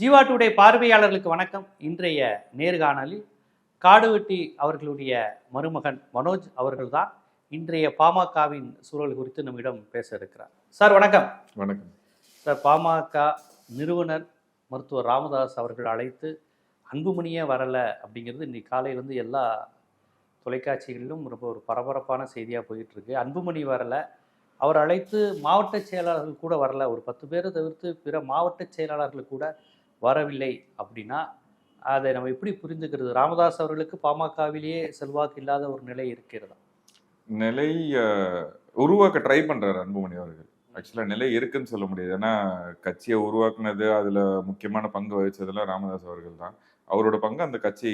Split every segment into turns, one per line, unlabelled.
Jeeva today பார்வையாளர்களுக்கு வணக்கம். இன்றைய நேர்காணலில் காடுவெட்டி அவர்களுடைய மருமகன் மனோஜ் அவர்கள்தான் இன்றைய பாமகவின் சூழல் குறித்து நம்மிடம் பேச இருக்கிறார். சார் வணக்கம்.
வணக்கம்.
சார் பாமக நிறுவனர் மருத்துவர் ராமதாஸ் அவர்கள் அழைத்து அன்புமணியே வரலை அப்படிங்கிறது இன்னைக்கு காலையிலேருந்து எல்லா தொலைக்காட்சிகளிலும் ரொம்ப ஒரு பரபரப்பான செய்தியாக போயிட்டு இருக்கு அன்புமணி வரலை. அவர் அழைத்து மாவட்ட செயலாளர்கள் கூட வரல. ஒரு பத்து பேரை தவிர்த்து பிற மாவட்ட செயலாளர்கள் கூட வரவில்லை அப்படின்னா அதை நம்ம எப்படி புரிந்துக்கிறது? ராமதாஸ் அவர்களுக்கு பாமகவிலேயே செல்வாக்கு இல்லாத ஒரு நிலை இருக்கிறதா?
நிலை உருவாக்க ட்ரை பண்றாரு அன்புமணி அவர்கள். ஆக்சுவலாக நிலை இருக்குன்னு சொல்ல முடியாது. ஏன்னா கட்சியை உருவாக்குனது அதில் முக்கியமான பங்கு வகித்ததெல்லாம் ராமதாஸ் அவர்கள் தான். அவரோட பங்கு அந்த கட்சி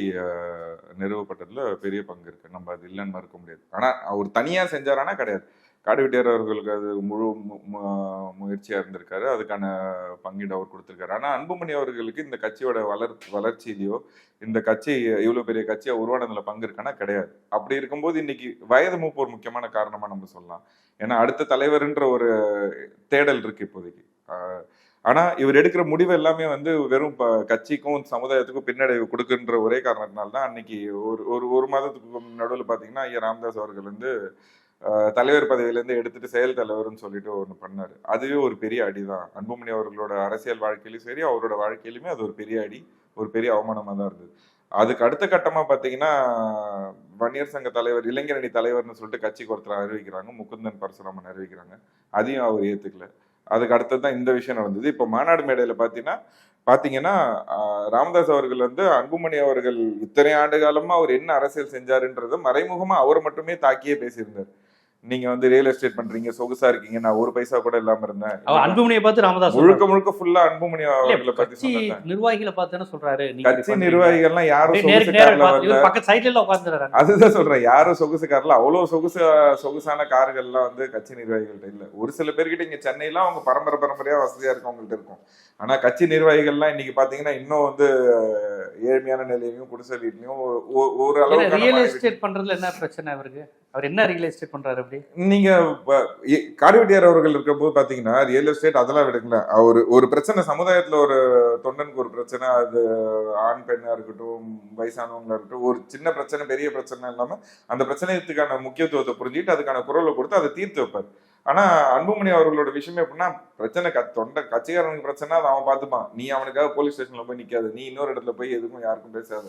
நிறுவப்பட்டதில் பெரிய பங்கு இருக்குது நம்ம அது இல்லைன்னு மறுக்க முடியாது. ஆனால் அவர் தனியாக செஞ்சாரானா கிடையாது. காடுவெட்டியார் அவர்களுக்கு அது முழு மு- இருந்திருக்காரு. அதுக்கான பங்கீடு அவர் கொடுத்துருக்காரு. ஆனால் அன்புமணி அவர்களுக்கு இந்த கட்சியோட வளர் வளர்ச்சியிலையோ இந்த கட்சி இவ்வளோ பெரிய கட்சியாக உருவானதில் பங்கு இருக்கானா? கிடையாது. அப்படி இருக்கும்போது இன்னைக்கு வயது மூப்பு ஒரு முக்கியமான காரணமாக நம்ம சொல்லலாம். ஏன்னா அடுத்த தலைவர்ன்ற ஒரு தேடல் இருக்கு இப்போதைக்கு. ஆனால் இவர் எடுக்கிற முடிவு எல்லாமே வந்து வெறும் ப- கட்சிக்கும் சமுதாயத்துக்கும் பின்னடைவு கொடுக்குன்ற ஒரே காரணத்தினால தான் அன்னைக்கு ஒரு ஒரு ஒரு மாதத்துக்கு நடுவில் பார்த்தீங்கன்னா ஐயா ராமதாஸ் அவர்கள் வந்து தலைவர் பதவியிலேருந்து எடுத்துட்டு செயல் தலைவர்னு சொல்லிட்டு ஒன்று பண்ணார். அதுவே ஒரு பெரிய அடி தான் அன்புமணி அவர்களோட அரசியல் வாழ்க்கையிலும் சரி அவரோட வாழ்க்கையிலுமே அது ஒரு பெரிய அடி ஒரு பெரிய அவமானமாக தான் இருந்தது. அதுக்கு அடுத்த கட்டமாக பார்த்தீங்கன்னா வன்னியர் சங்க தலைவர் இளைஞரணி தலைவர்னு சொல்லிட்டு கட்சிக்கு ஒருத்தர் அறிவிக்கிறாங்க. முகுந்தன் பரசுராமன் அறிவிக்கிறாங்க. அதையும் அவர் ஏற்றுக்கல அதுக்கு அடுத்தது தான் இந்த விஷயம் நடந்தது. இப்போ மாநாடு மேடையில் பார்த்தீங்கன்னா பார்த்தீங்கன்னா ராமதாஸ் அவர்கள் வந்து அன்புமணி அவர்கள் இத்தனை ஆண்டு காலமாக அவர் என்ன அரசியல் செஞ்சாருன்றத மறைமுகமாக அவர் மட்டுமே தாக்கியே பேசியிருந்தார். நீங்க வந்து ரியல் எஸ்டேட் பண்றீங்க சொகுசா இருக்கீங்க நான் ஒரு பைசா கூட இல்லாம இருந்தேன்.
அவர் அன்புமணியை பார்த்து ராமதாஸ்
முழுக்க. முழுக்க ஃபுல்லா அன்புமணி அவர்களை பத்தி
நிர்வாகிகளை பார்த்து சொல்றாரு.
கட்சி. நிர்வாகிகள்லாம் யாரும்
பக்கத்து சைட்ல உட்காந்துறாரு
அதுதான் சொல்றேன் யாரும் சொகுசு கார்ல அவ்வளவு சொகுசு சொகுசான கார்கள்லாம் வந்து கட்சி நிர்வாகிகள்ட்ட இல்ல. ஒரு சில பேர்கிட்ட இங்க சென்னையில அவங்க பரம்பரை பரம்பரையா வசதியா இருக்கவங்கள்ட்ட இருக்கும். ஆனா கட்சி நிர்வாகிகள்லாம் இன்னைக்கு பாத்தீங்கன்னா இன்னும் வந்து ஏழ்மையான நிலையிலையும் குடிசை வீட்லயும் ஒரு அளவுக்கான
ரியல் எஸ்டேட் பண்றதுல என்ன பிரச்சனை அவருக்கு அவர் என்ன ரியல் எஸ்டேட் பண்றாரு அப்படி?
நீங்க ப- காடுவெட்டியார் அவர்கள் இருக்கும்போது பாத்தீங்கன்னா ரியல் எஸ்டேட் அதெல்லாம் விடுங்களேன். ஒரு ஒரு பிரச்சனை சமுதாயத்துல ஒரு தொண்டனுக்கு ஒரு பிரச்சனை அது ஆண் பெண்ணா இருக்கட்டும் வயசானவங்களா இருக்கட்டும் ஒரு சின்ன பிரச்சனை பெரிய பிரச்சனை இல்லாம அந்த பிரச்சனையத்துக்கான முக்கியத்துவத்தை புரிஞ்சுட்டு அதுக்கான குரலை கொடுத்து அதை தீர்த்து வைப்பார். ஆனா அன்புமணி அவர்களோட விஷயம் எப்படின்னா பிரச்சனை க தொண்டை கட்சிக்காரனுக்கு பிரச்சனை அதை அவன் பார்த்துப்பான். நீ அவனுக்காக போலீஸ் ஸ்டேஷன்ல போய் நிக்காது. நீ இன்னொரு இடத்துல போய் எதுக்கும் யாருக்கும் பேசாத.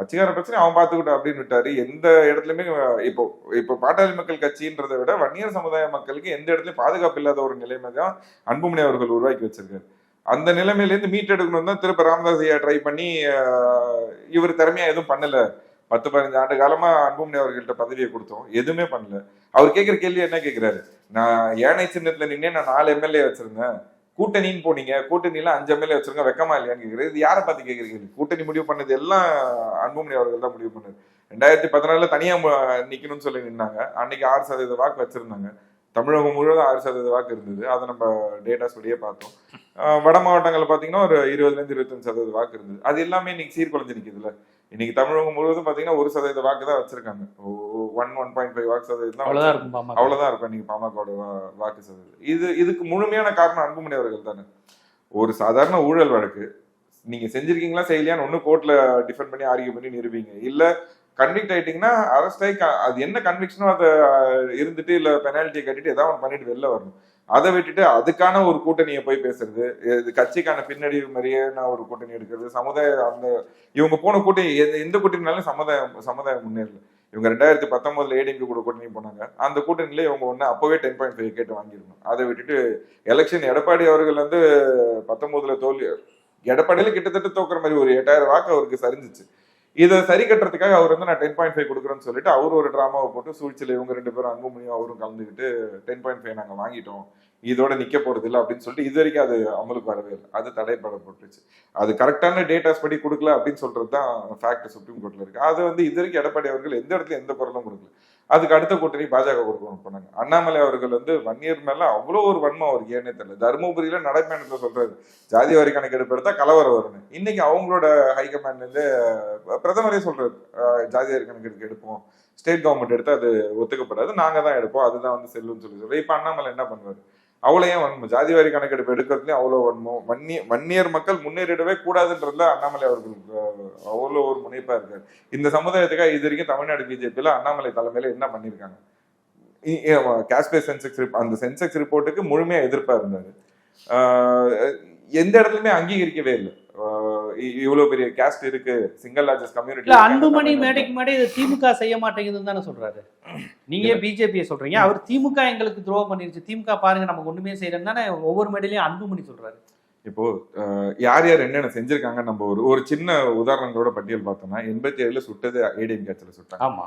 கட்சிக்கார பிரச்சனை அவன் பார்த்துக்கிட்டோம் அப்படின்னு விட்டாரு. எந்த இடத்துலயுமே இப்போ இப்போ பாட்டாளி மக்கள் கட்சின்றதை விட வன்னியர் சமுதாய மக்களுக்கு எந்த இடத்துலயும் பாதுகாப்பு இல்லாத ஒரு நிலைமை தான் அன்புமணி அவர்கள் உருவாக்கி வச்சிருக்காரு. அந்த நிலைமையிலேருந்து மீட்டெடுக்கணும் தான் திருப்ப ராமதாஸ் ஐயா ட்ரை பண்ணி இவர் திறமையா எதுவும் பண்ணல. பத்து பதினஞ்சு ஆண்டு காலமா அன்புமணி அவர்கள்ட்ட பதவியை கொடுத்தோம். எதுவுமே பண்ணல. அவர் கேட்கிற கேள்வி என்ன கேட்கிறாரு நான் ஏனை சின்னத்துல நின்னே நான் நாலு எம்எல்ஏ வச்சிருந்தேன். கூட்டணின்னு போனீங்க கூட்டணியில அஞ்சு எம்எல்ஏ வச்சிருக்க வெக்கமா இல்லையான்னு கேட்குறது இது யாரை பார்த்து கேட்குறீங்க கூட்டணி முடிவு பண்ணது எல்லாம் அன்புமணி அவர்கள் தான் முடிவு பண்ணது. ரெண்டாயிரத்தி பதினாலுல தனியா நிக்கணும்னு சொல்லி நின்னாங்க. அன்னைக்கு ஆறு சதவீத வாக்கு வச்சிருந்தாங்க. தமிழகம் முழுவதும் ஆறு சதவீத வாக்கு இருந்தது. அதை நம்ம டேட்டாஸ் படியே பார்த்தோம். வட மாவட்டங்கள்ல பாத்தீங்கன்னா ஒரு இருபதுல இருந்து இருபத்தஞ்சு சதவீத வாக்கு இருந்தது. அது எல்லாமே இன்னைக்கு சீர்குலைஞ்சு நிக்குதுல்ல இன்னைக்கு தமிழகம் முழுவதும் பாத்தீங்கன்னா ஒரு சதவீத வாக்கு தான் வச்சிருக்காங்க. ஒன் ஒன் பாயிண்ட் ஃபைவ் வாக்கு சதவீதம் தான்
அவ்வளவுதான் இருக்கும் பாமக.
அவ்வளவுதான் இருக்கும் நீங்க பாமகவோட வா- வாக்கு சதவீதம். இது இதுக்கு முழுமையான காரணம் அன்புமணி அவர்கள் தானே. ஒரு சாதாரண ஊழல் வழக்கு. நீங்க செஞ்சிருக்கீங்களா செய்யலையான்னு ஒண்ணு கோர்ட்ல டிஃபெண்ட் பண்ணி ஆர்கியூ பண்ணி நிரூபிங்க. இல்ல கன்விக்ட் ஆயிட்டீங்கன்னா அரெஸ்ட் ஆகி அது என்ன கன்விக்ஷனோ அதை இருந்துட்டு இல்லை பெனால்ட்டியை கட்டிட்டு ஏதாவது ஒன்று பண்ணிட்டு வெளில வரணும். அதை விட்டுட்டு அதுக்கான ஒரு கூட்டணியை போய் பேசுறது இது கட்சிக்கான பின்னடைவு மாதிரியே நான் ஒரு கூட்டணி எடுக்கிறது சமுதாய அந்த இவங்க போன கூட்டணி எந்த- எந்த கூட்டணினாலும் சமுதாயம் சமுதாயம் முன்னேறல. இவங்க ரெண்டாயிரத்தி பத்தொன்பதுல ஏடிஎம்கே கூட கூட்டணி போனாங்க. அந்த கூட்டணியில இவங்க ஒன்று அப்பவே டென் பாயிண்ட் ஃபைவ் கேட்டு வாங்கிருக்கணும் அதை விட்டுட்டு எலெக்ஷன் எடப்பாடி அவர்கள் வந்து பத்தொன்பதுல தோல்வி எடப்பாடியில கிட்டத்தட்ட தோக்குற மாதிரி ஒரு எட்டாயிரம் வாக்கு அவருக்கு சரிஞ்சிச்சு. இதை சரி கட்டுறதுக்காக அவர் வந்து நான் டென் பாயிண்ட் ஃபைவ் கொடுக்குறேன்னு சொல்லிட்டு அவர் ஒரு டிராமாவை போட்டு சூழ்ச்சியில் இவங்க ரெண்டு பேரும் அன்புமணியும் அவரும் கலந்துக்கிட்டு டென் பாயிண்ட் ஃபைவ் நாங்கள் வாங்கிட்டோம். இதோட நிக்க போறது இல்லை அப்படின்னு சொல்லிட்டு இது வரைக்கும் அது அமலுக்கு வரவே இல்லை. அது தடைப்படப்பட்டுச்சு. அது கரெக்டான டேட்டாஸ் படி கொடுக்கல அப்படின்னு சொல்றது தான் ஃபேக்ட் சுப்ரீம் கோர்ட்ல இருக்கு. அது வந்து இது வரைக்கும் எடப்பாடி அவர்கள் எந்த இடத்துல எந்த குரலும் கொடுக்கல. அதுக்கு அடுத்த கூட்டணி பாஜக கொடுக்கணும் பண்ணாங்க அண்ணாமலை அவர்கள் வந்து வன்னியர் மேல அவ்வளோ ஒரு வன்மம் அவருக்கு ஏனே தெரியல. தருமபுரியில நடைப்பயணத்துல சொல்றாரு ஜாதி வரி கணக்கெடுப்பு எடுத்தா கலவரம் வரும்னு. இன்னைக்கு அவங்களோட ஹைகமாண்ட்ல பிரதமரே சொல்றாரு ஜாதி வரி கணக்கெடுப்பு எடுப்போம். ஸ்டேட் கவர்மெண்ட் எடுத்து அது ஒத்துக்கப்படாது. நாங்க தான் எடுப்போம். அதுதான் வந்து செல்லுன்னு சொல்லி சொல்றோம் இப்ப அண்ணாமலை என்ன பண்ணுவாரு? அவ்வளோ ஏன் வன்மம். ஜாதி வாரி கணக்கெடுப்பு எடுக்கிறதுலையும் அவ்வளோ வன்மம். வன்னிய வன்னியர் மக்கள் முன்னேறிடவே கூடாதுன்றதுல அண்ணாமலை அவர்கள் அவ்வளோ ஒரு முனைப்பாக இருக்கார். இந்த சமுதாயத்துக்காக இது வரைக்கும் தமிழ்நாடு பிஜேபியில் அண்ணாமலை தலைமையில் என்ன பண்ணியிருக்காங்க காஷ்மீர் சென்செக்ஸ் அந்த சென்செக்ஸ் ரிப்போர்ட்டுக்கு முழுமையாக எதிர்ப்பாக இருந்தார். எந்த இடத்துலையுமே அங்கீகரிக்கவே இல்லை. இவ்வளவு பெரிய கேஸ்ட் இருக்கு சிங்கிள் லார்ஜஸ்ட் கம்யூனிட்டி
அன்புமணி மேடைக்கு மேடை இது திமுக செய்ய மாட்டேங்குதுன்னு தானே சொல்றாரு. நீங்க பிஜேபியை சொல்றீங்க அவர் திமுக எங்களுக்கு துரோகம் பண்ணிருச்சு. திமுக பாருங்க நமக்கு ஒண்ணுமே செய்யறேன்னு தானே ஒவ்வொரு மேடையிலயும் அன்புமணி சொல்றாரு.
இப்போ யார் யார் என்னென்ன செஞ்சிருக்காங்க நம்ம ஒரு ஒரு சின்ன உதாரணங்களோட பட்டியல் பார்த்தோம்னா எண்பத்தி ஏழுல சுட்டது ஏடிஎம் கேட்சில் சுட்டாங்க.
ஆமா.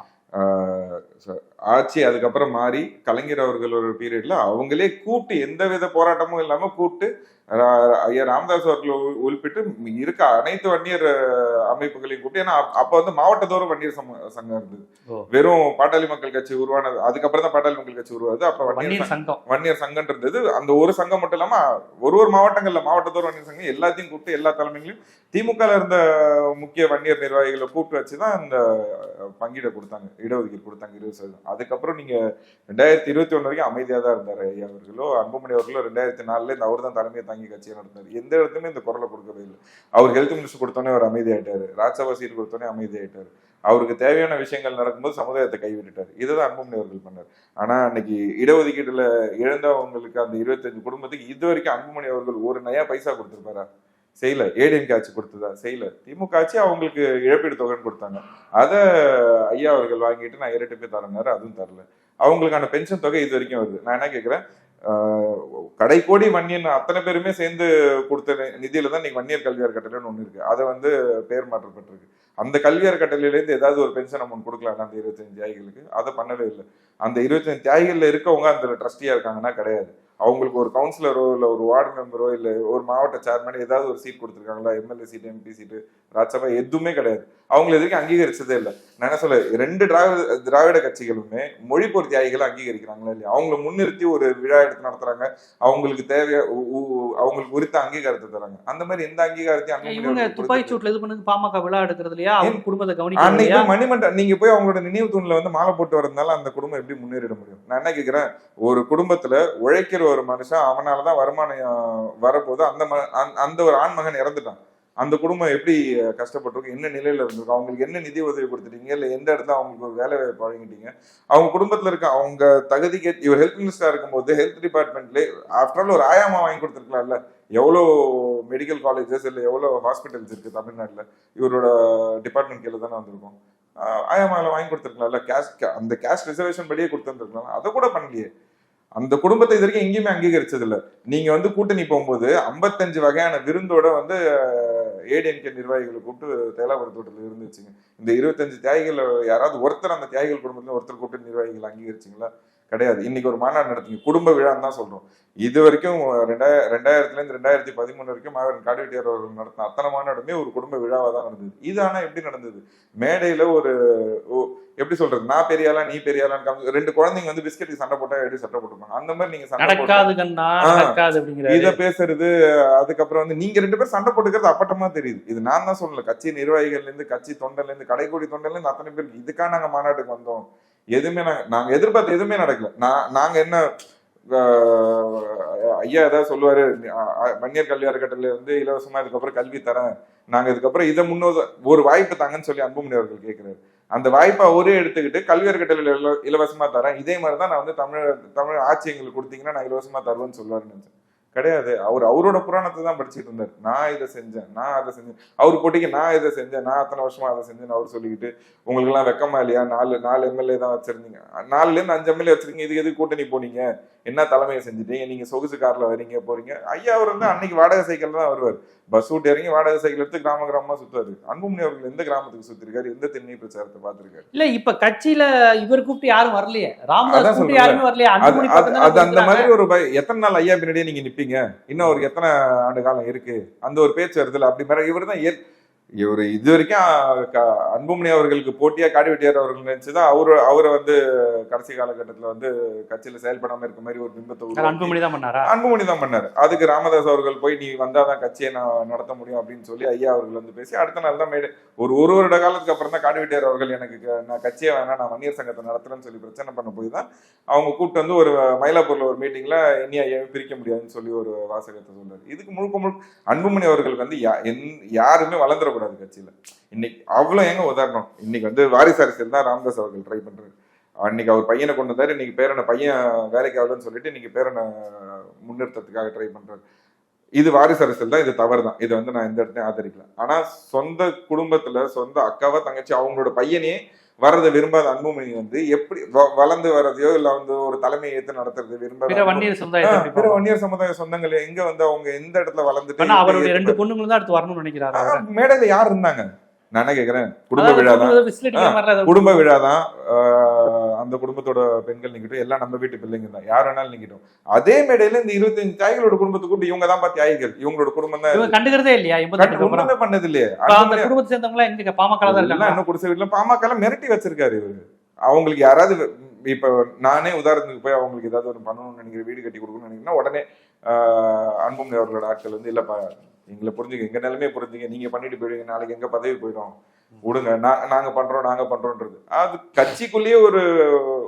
ஆட்சி அதுக்கப்புறம் மாறி கலைஞர் அவர்கள் ஒரு பீரியட்ல அவங்களே கூப்பிட்டு எந்த வித போராட்டமும் இல்லாம கூப்பிட்டு ஐயா ராமதாஸ் அவர்கள் உள்- உள்பிட்டு இருக்க அனைத்து வன்னியர் அமைப்புகளையும் கூப்பிட்டு. ஏன்னா அப்ப- வந்து மாவட்டத்தோறும் வன்னியர் சங்கம் இருந்தது. வெறும் பாட்டாளி மக்கள் கட்சி உருவானது அதுக்கப்புறம் தான் பாட்டாளி மக்கள் கட்சி உருவாது அப்ப வன்னியர்
சங்கம்.
வன்னியர் சங்கம் இருந்தது. அந்த ஒரு சங்கம் மட்டும் இல்லாம ஒரு ஒரு மாவட்டங்கள்ல மாவட்டத்தோறும் வன்னியர் சங்கம் எல்லாத்தையும் கூப்பிட்டு எல்லா தலைமைகளையும் திமுக இருந்த முக்கிய வன்னியர் நிர்வாகிகளை கூப்பிட்டு வச்சுதான் இந்த பங்கீட கொடுத்தாங்க. இடஒதுக்கீடு கொடுத்தாங்க இருபது சதவீதம். அதுக்கப்புறம் நீங்க ரெண்டாயிரத்தி இருபத்தி ஒண்ணு வரைக்கும் அமைதியாக தான் இருந்தார் ஐயா அவர்களோ அன்புமணி அவர்களோ ரெண்டாயிரத்தி நாலுல இந்த அவர் தான் தலைமையை தாங்கி கட்சியை நடந்தார் எந்த இடத்துலையுமே இந்த குரலை கொடுக்கவே இல்லை. அவர் ஹெல்த் மினிஸ்டர் கொடுத்தோன்னே அவர் அமைதியாயிட்டாரு. ராஜ்சபா சீட் கொடுத்தோன்னே அமைதியாயிட்டாரு. அவருக்கு தேவையான விஷயங்கள் நடக்கும்போது சமுதாயத்தை கைவிட்டுட்டார். இதுதான் அன்புமணி அவர்கள் பண்ணார். ஆனால் அன்னைக்கு இடஒதுக்கீட்டில் இழந்தவங்களுக்கு அந்த இருபத்தஞ்சு குடும்பத்துக்கு இது வரைக்கும் அன்புமணி அவர்கள் ஒரு நயா பைசா கொடுத்துருப்பாரா? செய்யல. ஏடிஎம்கே ஆட்சி கொடுத்ததா? செய்யல. திமுக ஆட்சி அவங்களுக்கு இழப்பீடு தொகைன்னு கொடுத்தாங்க. அதை ஐயா அவர்கள் வாங்கிட்டு நான் இரட்டிப்பே தரேன்னாரு அதுவும் தரல. அவங்களுக்கான பென்ஷன் தொகை இது வரைக்கும் வருது. நான் என்ன கேட்குறேன் கடை கடைக்கோடி வன்னியன் அத்தனை பேருமே சேர்ந்து கொடுத்த நிதியில தான் இன்னைக்கு வன்னியர் கல்வியார் கட்டளைன்னு ஒன்று இருக்கு. அதை வந்து பேர் மாற்றப்பட்டிருக்கு. அந்த கல்வியார் கட்டளையிலேருந்து ஏதாவது ஒரு பென்ஷன் அமௌண்ட் கொடுக்கலாம் அந்த இருபத்தஞ்சு தியாகிகளுக்கு. அதை பண்ணவே இல்லை. அந்த இருபத்தஞ்சு தியாகிகள்ல இருக்கவங்க அந்த ட்ரஸ்டியா இருக்காங்கன்னா கிடையாது. அவங்களுக்கு ஒரு கவுன்சிலரோ இல்ல ஒரு வார்டு மெம்பரோ இல்ல ஒரு மாவட்ட சேர்மன் ஏதாவது ஒரு சீட் கொடுத்துருக்காங்களா? MLA seat MP seat Rajya Sabha எதுவுமே கிடையாது. அவங்களை எதுக்கும் அங்கீகரிச்சதே இல்லை. நான் என்ன சொல்ல ரெண்டு திராவிட திராவிட கட்சிகளுமே மொழிப்போர் தியாகிகளை அங்கீகரிக்கிறாங்களா இல்லையா? அவங்கள முன்னிறுத்தி ஒரு விழா எடுத்து நடத்துறாங்க. அவங்களுக்கு தேவையா அவங்களுக்கு உரித்த அங்கீகாரத்தை தராங்க. அந்த மாதிரி எந்த அங்கீகாரத்தையும்
துப்பாக்கி சூட்ல இது பண்ணுங்க பாமக விழா எடுக்கிறது இல்லையா? அவங்க குடும்பத்தை
போய் மணிமண்டம் நீங்க போய் அவங்களோட நினைவு தூண்ல வந்து மாலை போட்டு வரதுனால அந்த குடும்பம் எப்படி முன்னேறிட முடியும்? நான் என்ன கேக்குறேன் ஒரு குடும்பத்துல உழைக்கிற ஒரு மனுஷன் அவனாலதான் வருமானம் வரப்போது அந்த ம- அந்த- ஒரு ஆண்மகன் இறந்துட்டான். அந்த குடும்பம் எப்படி கஷ்டப்பட்டிருக்கு? கஷ்டப்பட்டிருக்கும் என்ன நிலையில இருந்திருக்கும் அவங்களுக்கு என்ன நிதி உதவி கொடுத்துட்டீங்க? இல்லை எந்த இடத்துல அவங்களுக்கு ஒரு வேலை வாய்ப்பு வழங்கிட்டீங்க? அவங்க குடும்பத்தில் இருக்க அவங்க தகுதிக்கு இவர் ஹெல்த் மினிஸ்டரா இருக்கும்போது ஹெல்த் டிபார்ட்மெண்ட்ல ஆஃப்டர் ஆல் ஒரு ஆயாமா வாங்கி கொடுத்துருக்கலாம்ல. எவ்வளோ மெடிக்கல் காலேஜஸ் இல்லை எவ்வளோ ஹாஸ்பிட்டல்ஸ் இருக்கு தமிழ்நாட்டில்? இவரோட டிபார்ட்மெண்ட் கீழே தானே வந்திருக்கும். ஆஹ் வாங்கி கொடுத்துருக்கலாம்ல. கேஷ் அந்த கேஷ் ரிசர்வேஷன் படியே கொடுத்துருந்துருக்கலாம். அதை கூட பண்ணலையே. அந்த குடும்பத்தை இது வரைக்கும் எங்கேயுமே அங்கீகரிச்சது இல்ல நீங்க வந்து கூட்டணி போகும்போது ஐம்பத்தஞ்சு வகையான விருந்தோட வந்து ஏடிஎம்கே நிர்வாகிகளை கூப்பிட்டு தேலாபுரத்து தோட்டத்தில் இருந்துச்சுங்க இந்த இருபத்தஞ்சு தியாகிகள் யாராவது ஒருத்தர் அந்த தியாகிகள் குடும்பத்துல ஒருத்தர் கூப்பிட்டு நிர்வாகிகள் அங்கீகரிச்சிங்களா? கிடையாது. இன்னைக்கு ஒரு மாநாடு நடத்துங்க. குடும்ப விழான்னு தான் சொல்றோம். இது வரைக்கும் ரெண்டாயிர ரெண்டாயிரத்துல இருந்து ரெண்டாயிரத்தி பதிமூணு வரைக்கும் மாவீரன் காடுவெட்டியார் அவர்கள் நடத்தின அத்தனை மாநாடுமே ஒரு குடும்ப விழாவா தான் நடந்தது. இது ஆனா எப்படி நடந்தது? மேடையில ஒரு எப்படி சொல்றது? நான் பெரியாளா நீ பெரியாளான்னு காமிச்சு- ரெண்டு குழந்தைங்க வந்து பிஸ்கெட்டுக்கு சண்டை போட்டா எப்படி சண்டை போட்டுப்பாங்க? அந்த மாதிரி நீங்க சண்டை இத பேசுறது அதுக்கப்புறம் வந்து நீங்க ரெண்டு பேரும் சண்டை போட்டுக்கிறது அப்பட்டமா தெரியுது. இது நான் தான் சொல்லல. கட்சி நிர்வாகிகள்ல இருந்து கட்சி தொண்டர்ல இருந்து கடைக்கோடி தொண்டர்ல இருந்து அத்தனை பேர் இதுக்காக நாங்க மாநாட்டுக்கு வந்தோம். எதுவுமே நாங்க நாங்க எதிர்பார்த்த எதுவுமே நடக்கல. நான் நாங்க என்ன ஐயா ஏதாவது சொல்லுவாரு மன்னியர் வன்னியர் கல்வி அறக்கட்டளை வந்து இலவசமா இதுக்கப்புறம் கல்வி தரேன். நாங்க இதுக்கப்புறம் இதை முன்னோ ஒரு வாய்ப்பு தாங்கன்னு சொல்லி அன்புமணி அவர்கள் கேட்கிறாரு. அந்த வாய்ப்பை அவரே எடுத்துக்கிட்டு கல்வி அறக்கட்டளையில இல- இலவசமா தரேன். இதே மாதிரி தான் நான் வந்து தமிழ் தமிழ் ஆட்சி எங்களுக்கு கொடுத்தீங்கன்னா நான் இலவசமா தருவேன்னு சொல்லுவாருன்னு நினைச்சேன். கிடையாது. அவர் அவரோட புராணத்தை தான் படிச்சுட்டு இருந்தார். நான் இதை செஞ்சேன் நான் அதை செஞ்சேன். அவர் போட்டிக்கு நான் இதை செஞ்சேன் நான் அத்தனை வருஷமா அதை செஞ்சேன்னு அவர் சொல்லிக்கிட்டு உங்களுக்கு எல்லாம் வெக்கமா இல்லையா? நாலு நாலு எம்எல்ஏ தான் வச்சிருந்தீங்க. நாலுல இருந்து அஞ்சு எம்எல்ஏ வச்சிருக்கீங்க. இதுக்கு எதுக்கு கூட்டணி போனீங்க? என்ன தலைமையை செஞ்சுட்டீங்க? நீங்க சொகுசு கார்ல வரீங்க போறீங்க? ஐயா அவர் வந்து அன்னைக்கு வாடகை சைக்கிள் தான் வருவார். பஸ் விட்டு இறங்கி வாடகை சைக்கிள் எடுத்து கிராம கிராமமா சுத்துவாரு. அன்புமணி அவர்கள் எந்த கிராமத்துக்கு சுத்திருக்காரு? எந்த தென்னை பிரச்சாரத்தை பார்த்திருக்காரு?
இல்ல இப்ப கட்சியில இவர் கூப்பிட்டு யாரும் வரலையே. ராமதாஸ் கூப்பிட்டு. யாருமே வரலையே.
அது அந்த. மாதிரி ஒரு எத்தனை நாள் ஐயா பின்னாடியே நீங்க நிப்பீங்க? இன்னும் ஒரு எத்தனை ஆண்டு காலம் இருக்கு? அந்த ஒரு பேச்சு வருதுல அப்படி மாதிரி இவர் தான் இவர் இது வரைக்கும் அன்புமணி அவர்களுக்கு போட்டியா காடி வெட்டியார் அவர்கள் நினைச்சுதான் அவரு அவரை வந்து கடைசி காலகட்டத்துல வந்து கட்சியில செயல்படாம இருக்க மாதிரி ஒரு பிம்பத்தை
அன்புமணி தான் பண்ணாரா?
அன்புமணி தான் பண்ணாரு. அதுக்கு ராமதாஸ் அவர்கள் போய் நீ வந்தாதான் கட்சியை நான் நடத்த முடியும் அப்படின்னு சொல்லி ஐயா அவர்கள் வந்து பேசி அடுத்த நாள் தான் மேடு ஒரு ஒரு வருட காலத்துக்கு அப்புறம் தான் காடுவெட்டியார் அவர்கள் எனக்கு நான் கட்சியை வேணாம் நான் வன்னியர் சங்கத்தை நடத்துறேன்னு சொல்லி பிரச்சனை பண்ண போய் தான் அவங்க கூப்பிட்டு வந்து ஒரு மயிலாப்பூர்ல ஒரு மீட்டிங்ல இனி ஐயாவை பிரிக்க முடியாதுன்னு சொல்லி ஒரு வாசகத்தை சொல்றாரு. இதுக்கு முழுக்க முழுக்க அன்புமணி அவர்களுக்கு வந்து யாருமே வளர்ந்துடக்கூடாது கட்சியில. இன்னைக்கு அவ்வளவு எங்க உதாரணம். இன்னைக்கு வந்து வாரிசு அரசியல் தான் ராம்தாஸ் அவர்கள் ட்ரை பண்றாரு. அன்னைக்கு அவர் பையனை கொண்டு வந்தாரு இன்னைக்கு பேரனை பையன் வேலைக்கு ஆகுதுன்னு சொல்லிட்டு இன்னைக்கு பேரனை முன்னிறுத்தத்துக்காக ட்ரை பண்றாரு. இது வாரிசு அரசியல் தான் இது தவறு தான் இதை வந்து நான் எந்த இடத்தையும் ஆதரிக்கல. ஆனா சொந்த குடும்பத்துல சொந்த அக்காவா தங்கச்சி அவங்களோட பையனே வர்றதை விரும்பாத அன்புமணி வந்து எப்படி வளர்ந்து வர்றதையோ இல்ல வந்து ஒரு தலைமையை ஏத்து நடத்துறது விரும்பாத
வன்னியர்
பிற
பார்ப்பாங்க?
வன்னியர் சமுதாய சொந்தங்கள் எங்க வந்து அவங்க எந்த இடத்துல வளர்ந்துட்டு
அவருடைய ரெண்டு பொண்ணுங்களும் தான் அடுத்து வரணும்னு நினைக்கிறாரு அவரு.
மேடையில யார் இருந்தாங்க? நான் கேக்குறேன்? குடும்ப விழா தான். குடும்ப விழா தான். அந்த குடும்பத்தோட பெண்கள் நிக்கட்டும் எல்லாம் நம்ம வீட்டு பிள்ளைங்க தான். யார் வேணாலும் நிக்கட்டும் அதே மேடையில இந்த இருபத்தஞ்சு தாய்களோட குடும்பத்துக்கு கூப்பிட்டு இவங்க தான் பார்த்து தியாகிகள் இவங்களோட குடும்பம் தான்
கண்டுக்கிறதே இல்லையா?
ஒண்ணுமே பண்ணது இல்லையே.
அந்த குடும்பத்தை சேர்ந்தவங்க எங்க பாமக
இன்னும் குடிசை வீட்டுல பாமக மிரட்டி வச்சிருக்காரு இவரு. அவங்களுக்கு யாராவது இப்ப நானே உதாரணத்துக்கு போய் அவங்களுக்கு ஏதாவது ஒரு பண்ணணும்னு நினைக்கிற வீடு கட்டி கொடுக்கணும்னு நினைக்கிறேன்னா உடனே ஆஹ் அன்புமணி அவர்களோட ஆட்கள் வந்து இல்லப்பா எங்களை புரிஞ்சுக்க எங்க நிலைமையை புரிஞ்சுக்க நீங்க பண்ணிட்டு போயிடுவீங்க நாளைக்கு எங்க பதவி போயிடும்? விடுங்க நாங்க நாங்க பண்றோம் நாங்க பண்றோம்ன்றது அது கட்சிக்குள்ளேயே ஒரு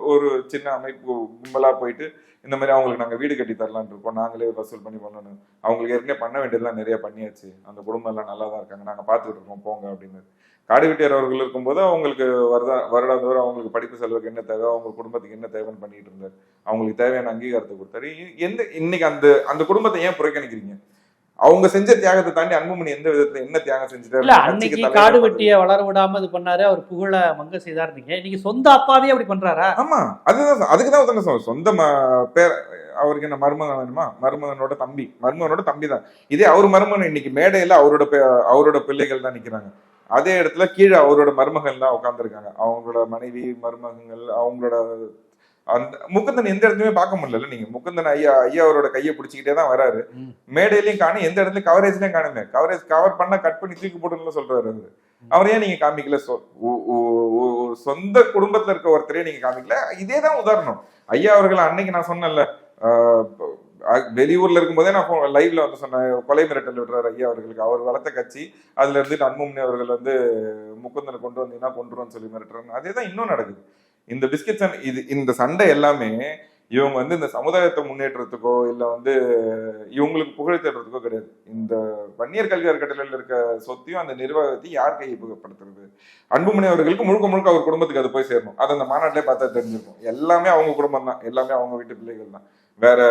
ஒரு சின்ன அமைப்பு கும்பலா போயிட்டு இந்த மாதிரி அவங்களுக்கு நாங்க வீடு கட்டி தரலான் இருக்கோம். நாங்களே வசூல் பண்ணி பண்ணணும். அவங்களுக்கு ஏற்கனவே பண்ண வேண்டியதெல்லாம் நிறைய பண்ணியாச்சு. அந்த குடும்பம் எல்லாம் நல்லா தான் இருக்காங்க. நாங்க பாத்துக்கிட்டு இருக்கோம் போங்க அப்படின்னு. காடுவெட்டியார் அவர்கள் இருக்கும்போது அவங்களுக்கு வருடா வருடாந்தோறும் அவங்களுக்கு படிப்பு செலவுக்கு என்ன தேவை அவங்க குடும்பத்துக்கு என்ன தேவைன்னு பண்ணிட்டு இருந்தார். அவங்களுக்கு தேவையான அங்கீகாரத்தை கொடுத்தாரு. இ- எந்த இன்னைக்கு அந்த அந்த குடும்பத்தை ஏன் புறக்கணிக்கிறீங்க? அவங்க செஞ்ச தியாகத்தை தாண்டி அன்புமணி எந்த விதத்துல என்ன தியாகம் செஞ்சுட்டாரு
இல்ல அன்னைக்கு காடு. வெட்டிய வளர விடாம இது பண்ணாரு அவர் புகழ மங்க செய்தார் நீங்க. இன்னைக்கு சொந்த அப்பாவே அப்படி பண்றாரா?
ஆமா அதுதான் அதுக்குதான் ஒருத்தங்க சொந்த பேர் அவருக்கு என்ன மருமகன் வேணுமா? மருமகனோட தம்பி. மருமகனோட தம்பி தான் இதே அவர் மருமகன் இன்னைக்கு மேடையில அவரோட அவரோட பிள்ளைகள் தான் நிக்கிறாங்க. அதே இடத்துல கீழே அவரோட மருமகன் தான் உட்காந்துருக்காங்க அவங்களோட மனைவி மருமகங்கள் அவங்களோட அந்த முகுந்தன் எந்த இடத்துலயுமே பார்க்க முடியல நீங்க முகுந்தன் ஐயா ஐயா அவரோட கையை பிடிச்சிக்கிட்டே தான் வராரு. மேடையிலயும் காணும் எந்த இடத்துலயும் கவரேஜ்லயும் காணுமே. கவரேஜ் கவர் பண்ணா கட் பண்ணி தூக்கி போட்டுன்னு சொல்றாரு அவரு. அவர் ஏன் நீங்க காமிக்கல? சொந்த குடும்பத்துல இருக்க ஒருத்தரே நீங்க காமிக்கல. இதேதான் உதாரணம். ஐயா அவர்கள் அன்னைக்கு நான் சொன்னேன்ல வெளியூர்ல இருக்கும்போதே நான் லைவ்ல வந்து சொன்னேன் கொலை மிரட்டல் விடுறாரு ஐயா அவர்களுக்கு. அவர் வளர்த்த கட்சி அதுல இருந்துட்டு அன்புமணி அவர்கள் வந்து முகுந்தனை கொண்டு வந்தீங்கன்னா கொண்டுருன்னு சொல்லி மிரட்டுறாங்க அதே தான் இன்னும் நடக்குது. இந்த பிஸ்கட் சண்டை இது இந்த சண்டை எல்லாமே இவங்க வந்து இந்த சமுதாயத்தை முன்னேற்றத்துக்கோ இல்லை வந்து இவங்களுக்கு புகழ் தேடுறதுக்கோ கிடையாது. இந்த வன்னியர் கல்வி அறக்கட்டளையில் இருக்க சொத்தையும் அந்த நிர்வாகத்தையும் யார் கையகப்படுத்துறது? அன்புமணி அவர்களுக்கு முழுக்க முழுக்க அவர் குடும்பத்துக்கு அது போய் சேரணும். அது அந்த மாநாட்டிலே பார்த்தா தெரிஞ்சிருக்கும். எல்லாமே அவங்க குடும்பம் தான் எல்லாமே அவங்க வீட்டு பிள்ளைகள் தான் வேற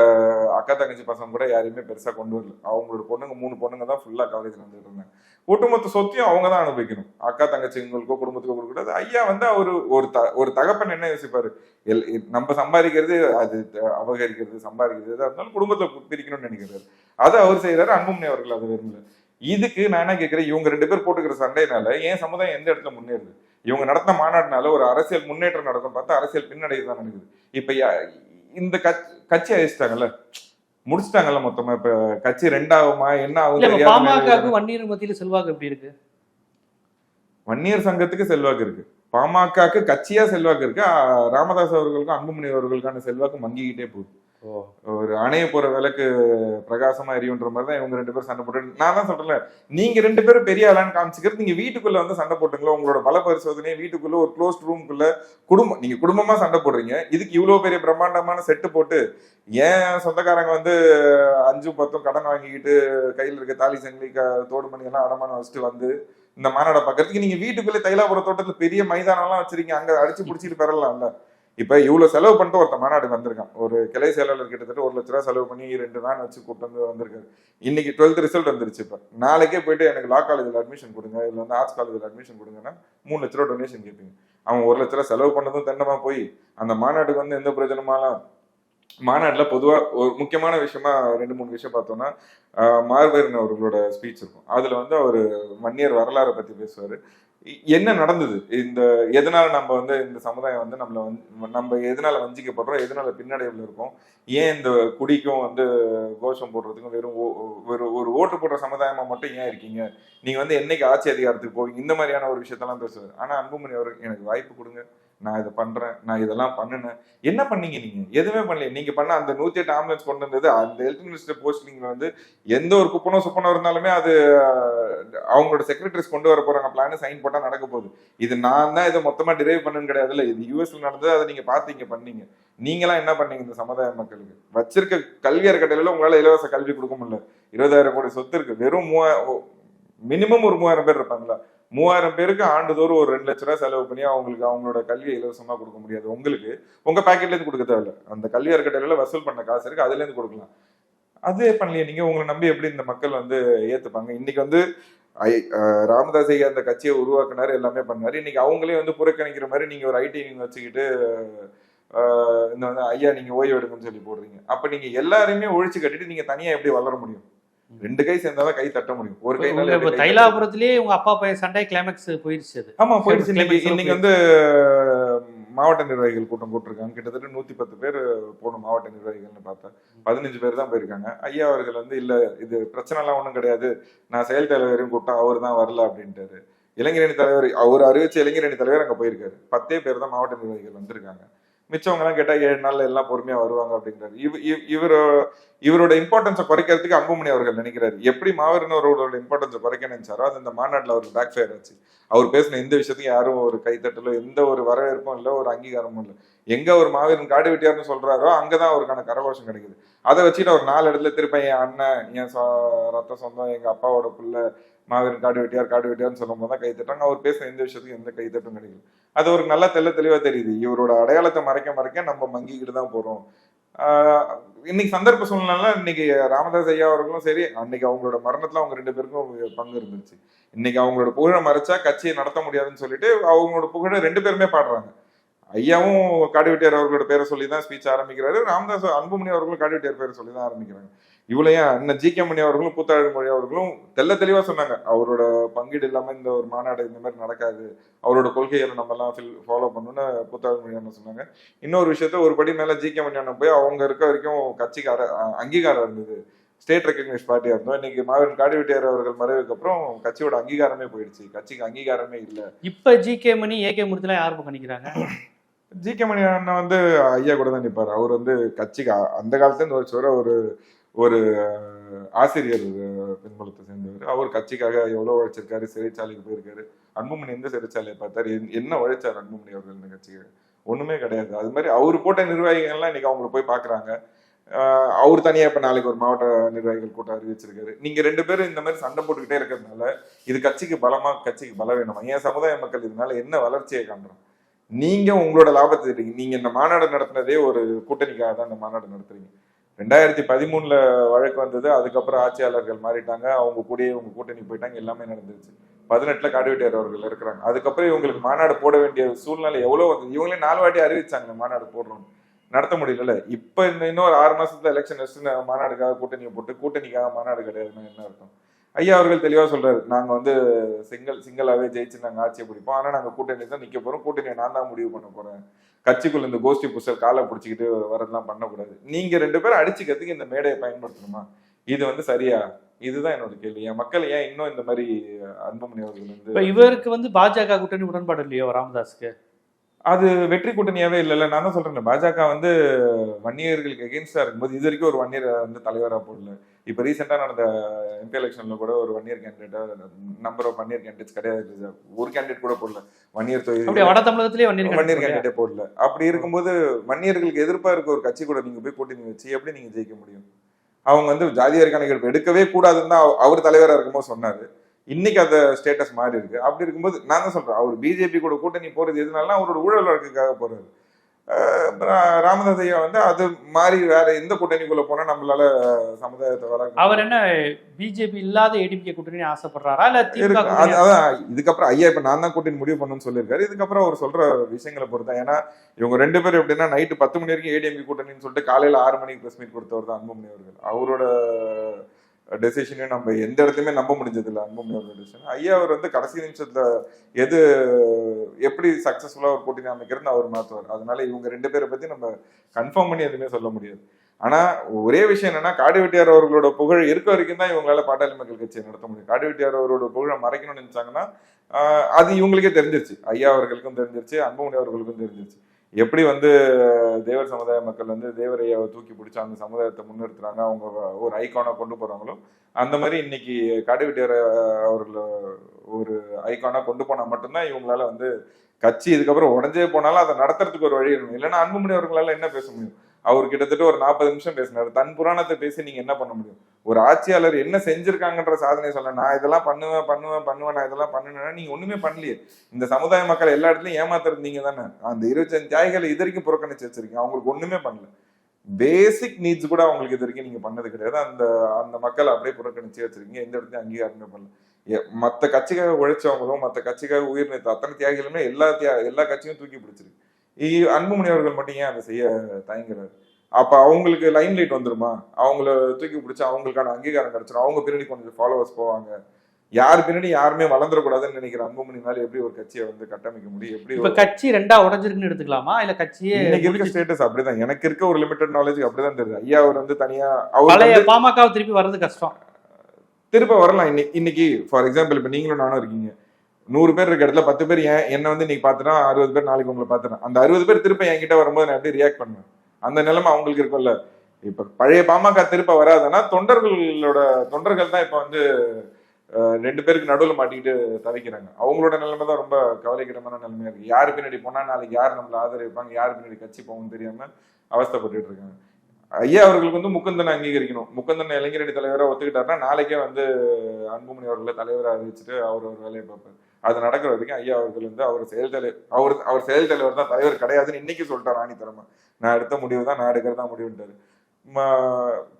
அக்கா தங்கச்சி பசங்க கூட யாரையுமே பெருசா கொண்டு வரல. அவங்களோட பொண்ணுங்க மூணு பொண்ணுங்க தான் ஃபுல்லா காலேஜ்ல வந்துட்டு இருந்தாங்க. ஒட்டுமொத்த சொத்தையும் அவங்க தான் அனுபவிக்கணும். அக்கா தங்கச்சிங்களுக்கோ குடும்பத்துக்கோ கொடுக்கக்கூடாது. ஐயா வந்து அவர் ஒரு த ஒரு தகப்பன் என்ன யோசிப்பாரு? எல் நம்ம சம்பாதிக்கிறது அது த- அபகரிக்கிறது சம்பாதிக்கிறது எதா இருந்தாலும் குடும்பத்தை பிரிக்கணும்னு நினைக்கிறாரு. அதை அவர் செய்யறாரு அன்புமணி அவர்கள் அதை விரும்பல. இதுக்கு நான் என்ன கேட்கிறேன் இவங்க ரெண்டு பேர் போட்டுக்கிற சண்டையினால ஏன் சமுதாயம் எந்த இடத்துல முன்னேறுது? இவங்க நடத்தின மாநாட்டினால ஒரு அரசியல் முன்னேற்றம் நடக்கும். பார்த்தா அரசியல் பின்னடைவு தான் நடக்குது. இப்ப யா- இந்த கட்சி அழிச்சிட்டாங்கல்ல? முடிச்சிட்டாங்கல்ல மொத்தமா? இப்ப கட்சி ரெண்டாகுமா? என்ன ஆகும்
வன்னியர் மத்தியில செல்வாக்கு எப்படி இருக்கு?
வன்னியர் சங்கத்துக்கு செல்வாக்கு இருக்கு. பாமகக்கு கட்சியா செல்வாக்கு இருக்கு. ராமதாஸ் அவர்களுக்கும் அன்புமணி அவர்களுக்கான செல்வாக்கு மங்கிக்கிட்டே போகுது. ஒரு அணைய போற விளக்கு பிரகாசமா எரியுன்ற மாதிரி தான் இவங்க ரெண்டு பேரும் சண்டை போட்டு நான் தான் சொல்றேன் நீங்க ரெண்டு பேரும் பெரிய ஆளான்னு காமிச்சுக்கிறது நீங்க வீட்டுக்குள்ள வந்து சண்டை போட்டுங்களோ? உங்களோட பல பரிசோதனையை வீட்டுக்குள்ள ஒரு க்ளோஸ்ட் ரூம்குள்ள குடும்பம் நீங்க குடும்பமா சண்டை போடுறீங்க. இதுக்கு இவ்வளவு பெரிய பிரம்மாண்டமான செட்டு போட்டு ஏன் சொந்தக்காரங்க வந்து அஞ்சும் பத்தும் கடன் வாங்கிக்கிட்டு கையில இருக்க தாலி சங்கிலி தோடு மணி எல்லாம் அடமானம் வச்சுட்டு வந்து இந்த மாநாட பாக்குறதுக்கு நீங்க வீட்டுக்குள்ளே தைலாபுர தோட்டத்துல பெரிய மைதானம் எல்லாம் வச்சிருக்கீங்க. அங்க அடிச்சு புடிச்சிட்டு பெறலாம்ல. இப்ப இவ்வளவு செலவு பண்ணிட்டு ஒருத்த மாநாடுக்கு வந்திருக்கான். ஒரு கிளை செயலாளர் கிட்டத்தட்ட ஒரு லட்ச ரூபா செலவு பண்ணி ரெண்டு வேன் வச்சு கூப்பிட்டு வந்து வந்திருக்காரு. இன்னைக்கு டுவெல்த் ரிசல்ட் வந்துருச்சு இப்ப. நாளைக்கே போயிட்டு எனக்கு லா காலேஜில் அட்மிஷன் கொடுங்க இல்ல வந்து ஆர்ட்ஸ் காலேஜில் அட்மிஷன் கொடுங்கன்னா மூணு லட்ச ரூபா டொனேஷன் கேட்பீங்க. அவன் ஒரு லட்ச ரூபா செலவு பண்ணதும் தண்டமாக போய் அந்த மாநாட்டுக்கு வந்து எந்த பிரயோஜனமாலாம்? மாநாட்டில் பொதுவாக ஒரு முக்கியமான விஷயமா ரெண்டு மூணு விஷயம் பார்த்தோம்னா ஆஹ் அவர்களோட ஸ்பீச் இருக்கும். அதில் வந்து அவர் வன்னியர் வரலாறை பற்றி பேசுவார். என்ன நடந்தது? இந்த எதனால நம்ம வந்து இந்த சமுதாயம் வந்து நம்மள வந்து நம்ம எதனால வஞ்சிக்கப்படுறோம்? எதனால பின்னடைவுல இருக்கோம்? ஏன் இந்த குடிக்கும் வந்து கோஷம் போடுறதுக்கும் வெறும் ஓ- வெறும் ஒரு ஓட்டு போடுற சமுதாயமா மட்டும் ஏன் இருக்கீங்க? நீங்க வந்து என்னைக்கு ஆட்சி அதிகாரத்துக்கு போவீங்க? இந்த மாதிரியான ஒரு விஷயத்தெல்லாம் பேசுவார். ஆனா அன்புமணி அவர் எனக்கு வாய்ப்பு கொடுங்க. நான் இதை பண்றேன் நான் இதெல்லாம் பண்ணினேன். என்ன பண்ணீங்க நீங்க? எதுவுமே பண்ணல நீங்க பண்ண அந்த நூத்தி எட்டு ஆம்புலன்ஸ் கொண்டு வந்தது அந்த ஹெல்த் மினிஸ்டர் போஸ்டிங் வந்து எந்த ஒரு குப்பனோ சுப்பனோ இருந்தாலுமே அது அவங்களோட செக்ரட்டரிஸ் கொண்டு வர போறாங்க பிளான் சைன் போட்டா நடக்க போகுது. இது நான் தான் இதை மொத்தமா டிரைவ் பண்ணுன்னு கிடையாதுல்ல. இது யூஎஸ்ல நடந்தது அதை நீங்க பாத்தீங்க பண்ணீங்க. நீங்களாம் என்ன பண்ணீங்க இந்த சமுதாய மக்களுக்கு? வச்சிருக்க கல்வி அறக்கட்டளையில உங்களால இலவச கல்வி கொடுக்க முடியல. இருபதாயிரம் கோடி சொத்து இருக்கு. வெறும் மூவாயிரம் மினிமம் ஒரு மூவாயிரம் பேர் இருப்பாங்களா மூவாயிரம் பேருக்கு ஆண்டுதோறும் ஒரு ரெண்டு லட்ச ரூபாய் செலவு பண்ணி அவங்களுக்கு அவங்களோட கல்வியை இலவசமாக கொடுக்க முடியாது. உங்களுக்கு உங்கள் பேக்கெட்லேருந்து கொடுக்க தேவையில்ல. அந்த கல்வி அறக்கட்டளையில வசூல் பண்ண காசு இருக்குது அதுலேருந்து கொடுக்கலாம். அதே பண்ணலையே நீங்கள் உங்களை நம்பி எப்படி இந்த மக்கள் வந்து ஏற்றுப்பாங்க இன்னைக்கு வந்து ஐ- ராமதாஸ் ஐயா அந்த கட்சியை உருவாக்குனாரு எல்லாமே பண்ணாரு. இன்னைக்கு அவங்களே வந்து புறக்கணிக்கிற மாதிரி நீங்கள் ஒரு ஐடி நீங்கள் வச்சுக்கிட்டு இந்த வந்து ஐயா நீங்கள் ஓய்வு எடுங்கன்னு சொல்லி போடுறீங்க. அப்போ நீங்கள் எல்லாருமே ஒழிச்சு கட்டிட்டு நீங்கள் தனியாக எப்படி வளர முடியும்? ரெண்டு கை சேர்ந்தாதான் கை தட்ட முடியும். ஒரு கை
தைலாபுரத்திலேயே உங்க அப்பா பையன் சண்டை கிளைமேக்ஸ் போயிருச்சு அது.
ஆமா போயிடுச்சு. இன்னைக்கு வந்து மாவட்ட நிர்வாகிகள் கூட்டம் கூட்டிருக்காங்க கிட்டத்தட்ட நூத்தி பத்து பேர் போகணும் மாவட்ட நிர்வாகிகள்னு பார்த்தேன் பதினஞ்சு பேர் தான் போயிருக்காங்க. ஐயா அவர்கள் வந்து இல்ல இது பிரச்சனை எல்லாம் ஒண்ணும் கிடையாது. நான் செயல் தலைவரையும் கூட்டம் அவர் தான் வரல அப்படின்ட்டாரு. இளைஞரணி தலைவர் அவர் அறிவிச்ச இளைஞரணி தலைவர் அங்க போயிருக்காரு. பத்தே பேர் தான் மாவட்ட நிர்வாகிகள் வந்திருக்காங்க. மிச்சவங்க கேட்டால் ஏழு நாள்ல எல்லாம் பொறுமையா வருவாங்க அப்படிங்கிறாரு இவ் இவர் இவரோட இம்பார்ட்டன்ஸை குறைக்கிறதுக்கு அம்புமணி அவர்கள் நினைக்கிறாரு. எப்படி மாவீரனோரோட இம்பார்ட்டன்ஸை குறைக்க நினைச்சாரோ அது இந்த மாநாட்டில் அவருக்கு பேக் ஃபயர் ஆச்சு. அவர் பேசின எந்த விஷயத்தையும் யாரும் ஒரு கைத்தட்டலோ எந்த ஒரு வரவேற்பும் இல்லை ஒரு அங்கீகாரமும் இல்லை. எங்க ஒரு மாவீரன் காடு வெட்டியார்னு சொல்றாரோ அங்கதான் அவருக்கான கரகோஷம் கிடைக்குது. அதை வச்சுட்டு அவர் நாலு இடத்துல திருப்ப என் அண்ணன் என் ரத்த சொந்தம் எங்க அப்பாவோட பிள்ளை மாவீரன் காடு வெட்டியார் காடு வெட்டியார்னு சொல்லும் போது தான் கைத்தட்டாங்க அவர் பேசின எந்த விஷயத்துக்கும் எந்த கைத்தட்டும் கிடைக்கல அது ஒரு நல்ல தெள்ள தெளிவாக தெரியுது. இவரோட அடையாளத்தை மறைக்க மறைக்க நம்ம மங்கிக்கிட்டு தான் போறோம். ஆஹ் இன்னைக்கு சந்தர்ப்ப சூழ்நிலை இன்னைக்கு ராமதாஸ் ஐயா அவர்களும் சரி அன்னைக்கு அவங்களோட மரணத்துல அவங்க ரெண்டு பேருக்கும் பங்கு இருந்துச்சு. இன்னைக்கு அவங்களோட புகழை மறைச்சா கட்சியை நடத்த முடியாதுன்னு சொல்லிட்டு அவங்களோட புகழை ரெண்டு பேருமே பாடுறாங்க. ஐயாவும் காடுவெட்டியார் அவர்களோட பேரை சொல்லி தான் ஸ்பீச் ஆரம்பிக்கிறாரு. ராமதாஸ் அன்புமணி அவர்களும் காடுவெட்டியார் பேரை சொல்லி தான் ஆரம்பிக்கிறாங்க. இவ்வளையும் அண்ணன் ஜி கே மணி அவர்களும் கூத்தாழ் மொழி அவர்களும் தெள்ள தெளிவா சொன்னாங்க. அவரோட பங்கீடு இல்லாம இந்த ஒரு மாநாடு இந்த மாதிரி நடக்காது. அவரோட கொள்கைகளை நம்ம எல்லாம் ஃபாலோ பண்ணணும்னு கூத்தாழ் மொழி அண்ணன் சொன்னாங்க. இன்னொரு விஷயத்த ஒரு படி மேல ஜி கே மணி அண்ணன் போய் அவங்க இருக்க வரைக்கும் கட்சிக்கு அர- அ- அங்கீகாரம் இருந்தது. ஸ்டேட் ரெக்கக்னைஸ் பார்ட்டியா இருந்தோம். இன்னைக்கு மாவீரன் காடுவெட்டியார் அவர்கள் மறைவுக்கு அப்புறம் கட்சியோட அங்கீகாரமே போயிடுச்சு. கட்சிக்கு அங்கீகாரமே இல்ல.
இப்ப G K Mani A K மூர்த்திலாம் யார் பக்கம் நிக்கிறாங்க
ஜி கே மணி அண்ணன் வந்து ஐயா கூட தான் நிப்பாரு. அவர் வந்து கட்சிக்கு அந்த காலத்துல இருந்து ஒரு சொல்ற ஒரு ஒரு ஆசிரியர் அஹ், சேர்ந்தவர். அவர் கட்சிக்காக எவ்வளவு உழைச்சிருக்காரு சிறைச்சாலைக்கு போயிருக்காரு. அன்புமணி எந்த சிறைச்சாலையை பார்த்தாரு? என்ன உழைச்சார் அன்புமணி அவர்கள் இந்த கட்சிக்காக ஒண்ணுமே கிடையாது. அது மாதிரி அவர் போட்ட நிர்வாகிகள்லாம் இன்னைக்கு அவங்கள போய் பாக்குறாங்க. அவர் தனியா இப்ப நாளைக்கு ஒரு மாவட்ட நிர்வாகிகள் கூட்டம் அறிவிச்சிருக்காரு. நீங்க ரெண்டு பேரும் இந்த மாதிரி சண்டை போட்டுக்கிட்டே இருக்கிறதுனால இது கட்சிக்கு பலமா கட்சிக்கு பலம் வேணுமா. ஏன் சமுதாய மக்கள் இதனால என்ன வளர்ச்சியை காண்றோம்? நீங்க உங்களோட லாபத்தை தேடிங்க. நீங்க இந்த மாநாடு நடத்தினதே ஒரு கூட்டணிக்காக தான் இந்த மாநாடு நடத்துறீங்க. ரெண்டாயிரத்தி பதிமூணுல வழக்கு வந்தது அதுக்கப்புறம் ஆட்சியாளர்கள் மாறிட்டாங்க அவங்க கூடயே இவங்க கூட்டணி போயிட்டாங்க எல்லாமே நடந்துருச்சு. பதினெட்டுல காடுவெட்டியார் அவர்கள் இருக்கிறாங்க. அதுக்கப்புறம் இவங்களுக்கு மாநாடு போட வேண்டிய சூழ்நிலை எவ்வளவு வந்து இவங்களே நாலு வாட்டி அறிவிச்சாங்க மாநாடு போடுறோம் நடத்த முடியல இப்ப இந்த இன்னொரு ஆறு மாசத்துல எலெக்ஷன் வச்சு மாநாடுக்காக கூட்டணியை போட்டு கூட்டணிக்காக மாநாடு கிடையாதுன்னா என்ன அர்த்தம்? ஐயா அவர்கள் தெளிவா சொல்றாரு. நாங்க வந்து சிங்கிள் சிங்கிளாவே ஜெயிச்சு நாங்க ஆட்சியை பிடிப்போம். ஆனா நாங்க கூட்டணி தான் நிக்க போறோம். கூட்டணியை நான் தான் முடிவு பண்ண போறேன். கட்சிக்குள்ள இந்த கோஷ்டி புஷர் காலை பிடிச்சிக்கிட்டு வரதெல்லாம் பண்ணக்கூடாது. நீங்க ரெண்டு பேரும் அடிச்சுக்கிறதுக்கு இந்த மேடையை பயன்படுத்தணுமா? இது வந்து சரியா? இதுதான் என்னோட கேள்வி. என் மக்கள் ஏன் இன்னும் இந்த மாதிரி அன்புமணி அவர்கள் வந்து
இவருக்கு வந்து பாஜக கூட்டணி உடன்பாடு இல்லையோ ராமதாஸ்க்கு?
அது வெற்றி கூட்டணியாவே இல்லைல்ல. நான் தான் சொல்றேன் பாஜக வந்து வன்னியர்களுக்கு எகென்ஸ்டா இருக்கும்போது இது வரைக்கும் ஒரு வன்னியர் வந்து தலைவரா போடல. இப்ப ரீசெண்டா நடந்த எம்பி எலெக்ஷன்ல கூட ஒரு வன்னியர் கேண்டிடேட்டா நம்பர் ஆஃப் வன்னியர் கேண்டிடேட்ஸ் கிடையாது. ஒரு கேண்டிடேட் கூட போடல. வன்னியர்
அப்படியே
தொகுதி
வட தமிழகத்திலேயே
வன்னியர்
வன்னியர்
கேண்டிடேட் போடல. அப்படி இருக்கும்போது வன்னியர்களுக்கு எதிர்ப்பா இருக்க ஒரு கட்சி கூட நீங்க போய் கூட்டணி வச்சு எப்படி நீங்க ஜெயிக்க முடியும்? அவங்க வந்து ஜாதியார் கணக்கெடுப்பு எடுக்கவே கூடாதுன்னு தான் அவ- அவர் தலைவரா இருக்கும்போது சொன்னாரு. இன்னைக்கு அந்த ஸ்டேட்டஸ் மாறி இருக்கு. அப்படி இருக்கும்போது நான் தான் சொல்றேன்? அவர் பிஜேபி கூட கூட்டணி போறது எதுனால அவரோட ஊழல் வழக்குக்காக போறாரு. ராமதாஸ் ஐயா வந்து அது மாறி வேற எந்த கூட்டணிக்குள்ள போனா நம்மளால சமுதாயத்தை வளர்க்க
அவர் என்ன பிஜேபி இல்லாத ஏடிபிகே கூட்டணி ஆசைப்படுறாரா? இல்ல
அதான் இதுக்கப்புறம் ஐயா இப்ப நான் தான் கூட்டணி முடிவு பண்ணணும்னு சொல்லியிருக்காரு. இதுக்கப்புறம் அவர் சொல்ற விஷயங்களை பொறுத்தா ஏன்னா இவங்க ரெண்டு பேரும் எப்படின்னா நைட்டு பத்து மணி வரைக்கும் ஏடிஎம்பி கூட்டணின்னு சொல்லிட்டு காலையில ஆறு மணிக்கு பிரஸ் மீட் கொடுத்தவர் தான் அன்புமணி அவர்கள். அவரோட டெசிஷனையும் நம்ம எந்த இடத்துலையுமே நம்ப முடிஞ்சதில்லை அன்புமணி டெசிஷன் ஐயா அவர் வந்து கடைசி நிமிஷத்தில் எது எப்படி சக்ஸஸ்ஃபுல்லாக ஒரு போட்டி அமைக்கிறது அவர் மாற்றுவார் அதனால இவங்க ரெண்டு பேரை பற்றி நம்ம கன்ஃபார்ம் பண்ணி எதுவுமே சொல்ல முடியாது. ஆனால் ஒரே விஷயம் என்னன்னா காடு வெட்டியார் அவர்களோட புகழ் இருக்க வரைக்கும் தான் இவங்களால பாட்டாளி மக்கள் கட்சியை நடத்த முடியும். காடுவெட்டியார் அவரோட புகழை மறைக்கணும்னு நினைச்சாங்கன்னா அது இவங்களுக்கே தெரிஞ்சிருச்சு. ஐயா அவர்களுக்கும் தெரிஞ்சிருச்சு அன்புமணி அவர்களுக்கும் தெரிஞ்சிருச்சு. எப்படி வந்து தேவர் சமுதாய மக்கள் வந்து தேவரையாவை தூக்கி பிடிச்சி அந்த சமுதாயத்தை முன்னிறுத்துறாங்க அவங்க ஒரு ஐகானா கொண்டு போகிறாங்களோ அந்த மாதிரி இன்னைக்கு காடு வெட்டியார் அவர்களை ஒரு ஐகானா கொண்டு போனா மட்டும்தான் இவங்களால வந்து கட்சி இதுக்கப்புறம் உடஞ்சே போனாலும் அதை நடத்துறதுக்கு ஒரு வழி இருக்கும். இல்லைன்னா அன்புமணி அவர்களால என்ன பேச முடியும்? அவர் கிட்டத்தட்ட ஒரு நாற்பது நிமிஷம் பேசினார். தன் புராணத்தை பேசி நீங்க என்ன பண்ண முடியும்? ஒரு ஆட்சியாளர் என்ன செஞ்சிருக்காங்கன்ற சாதனை சொல்ல நான் இதெல்லாம் பண்ணுவேன் பண்ணுவேன் பண்ணுவேன் நான் இதெல்லாம் பண்ணுவேன்னா நீங்க ஒண்ணுமே பண்ணலையே. இந்த சமுதாய மக்கள் எல்லா இடத்துலயும் ஏமாத்துறது நீங்க தானே. அந்த இருபத்தஞ்சு தியாகிகளை இது வரைக்கும் புறக்கணிச்சு வச்சிருக்கீங்க. அவங்களுக்கு ஒண்ணுமே பண்ணல. பேசிக் நீட்ஸ் கூட அவங்களுக்கு இது வரைக்கும் நீங்க பண்ணது கிடையாது. அந்த அந்த மக்களை அப்படியே புறக்கணிச்சு வச்சிருக்கீங்க. எந்த இடத்துலயும் அங்கீகாரமே பண்ணல. மற்ற கட்சிக்காக உழைச்சவங்களும் மற்ற கட்சிக்காக உயிர் நிறுத்த அத்தனை தியாகிகளுமே எல்லா தியா எல்லா கட்சியும் தூக்கி பிடிச்சிருக்கு. அன்புமணி அவர்கள் மட்டும் ஏன் அதை செய்ய தயங்குறாரு? அப்ப அவங்களுக்கு லைம் லைட் வந்துருமா? அவங்கள தூக்கி பிடிச்சி அவங்களுக்கான அங்கீகாரம் கிடைச்சிடும் அவங்க பின்னாடி கொஞ்சம் ஃபாலோவர்ஸ் போவாங்க. யார் பின்னாடி யாருமே வளர்ந்துடக்கூடாதுன்னு நினைக்கிற அன்புமணினால எப்படி ஒரு கட்சியை வந்து கட்டமைக்க முடியும்? எப்படி
இப்ப கட்சி ரெண்டா உடைஞ்சிருக்குன்னு எடுத்துக்கலாமா? இல்ல கட்சியே
இன்னைக்கு இருக்க ஸ்டேட்டஸ் அப்படிதான். எனக்கு இருக்க ஒரு லிமிடெட் நாலேஜ் அப்படிதான் தெரியுது. ஐயா அவர் வந்து தனியா அவர்
பாமக திருப்பி வர்றது கஷ்டம்.
திருப்ப வரலாம். இன்னைக்கு இன்னைக்கு ஃபார் எக்ஸாம்பிள் இப்ப நீங்களும் நானும் இருக்கீங்க. நூறு பேர் இருக்க இடத்துல பத்து பேர் ஏன் என்ன வந்து இன்னைக்கு பாத்துனா அறுபது பேர் நாளைக்கு உங்களை பாத்துறேன். அந்த அறுபது பேர் திருப்ப என்கிட்ட வரும்போது நான் எப்படி ரியாக்ட் பண்ணுவேன்? அந்த நிலைமை அவங்களுக்கு இருக்கும்ல. இப்ப பழைய பாமக திருப்ப வராதுன்னா தொண்டர்களோட தொண்டர்கள் தான் இப்ப வந்து ரெண்டு பேருக்கு நடுவில் மாட்டிக்கிட்டு தவிக்கிறாங்க. அவங்களோட நிலைமை தான் ரொம்ப கவலைக்கிடமான நிலைமையா இருக்கு. யார் பின்னாடி போனா நாளைக்கு யார் நம்மளை ஆதரிப்பாங்க? யார் பின்னாடி கட்சி போகும் தெரியாம அவஸ்தப்பட்டு இருக்காங்க. ஐயா அவர்களுக்கு வந்து முக்கந்தனை அங்கீகரிக்கணும். முகுந்தன் இளைஞரடி தலைவராக ஒத்துக்கிட்டாருன்னா நாளைக்கே வந்து அன்புமணி அவர்களை தலைவராக அறிவிச்சுட்டு அவர் ஒரு வேலையை பார்ப்பார். அது நடக்கிற வரைக்கும் ஐயா அவர்கள் வந்து அவர் செயல் தலைவர் அவர் அவர் செயல் தலைவர் தான் தலைவர் கிடையாதுன்னு இன்னைக்கு சொல்லிட்டார் ராணித்தரமா நான் எடுத்த முடிவு தான் நான் எடுக்கிறதா முடிவுன்றாரு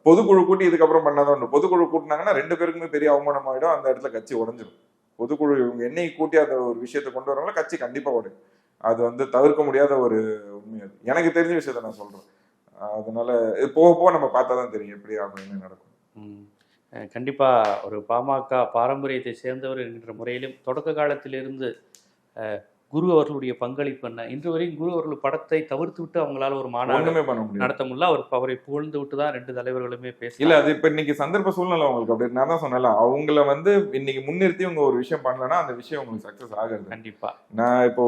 பொதுக்குழு கூட்டி இதுக்கப்புறம் பண்ணாதான் உண்டு. பொதுக்குழு கூட்டினாங்கன்னா ரெண்டு பேருக்குமே பெரிய அவமானம் ஆகிடும் அந்த இடத்துல கட்சி உடஞ்சிடும் பொதுக்குழு இவங்க என்னைக்கு கூட்டி அந்த ஒரு விஷயத்தை கொண்டு வராங்களோ கட்சி கண்டிப்பாக உடையும். அது வந்து தவிர்க்க முடியாத ஒரு உண்மை அது. எனக்கு தெரிஞ்ச விஷயத்த நான் சொல்கிறேன் அதனால இது போக போக நம்ம பார்த்தா தான் தெரியும் எப்படி அப்படின்னு நடக்கும்.
ம். அஹ் கண்டிப்பா ஒரு பாமக பாரம்பரியத்தை சேர்ந்தவர் என்கின்ற முறையிலும் தொடக்க காலத்திலிருந்து குரு அவர்களுடைய பங்களிப்பு என்ன? இன்று வரையும் குரு அவர்கள் படத்தை தவிர்த்து விட்டு அவங்களால ஒரு மாநாடு
ஒண்ணுமே பண்ண
நடத்த முடியல. அவர் அவரை புகழ்ந்து விட்டு தான் ரெண்டு தலைவர்களுமே
இல்ல
பேசல
அது இப்ப இன்னைக்கு சந்தர்ப்ப சூழ்நிலை உங்களுக்கு அப்படி நான் தான் சொன்னேன்ல அவங்கள வந்து இன்னைக்கு முன்னிறுத்தி உங்க ஒரு விஷயம் பண்ணலன்னா அந்த விஷயம் உங்களுக்கு சக்சஸ் ஆகுறது
கண்டிப்பா.
நான் இப்போ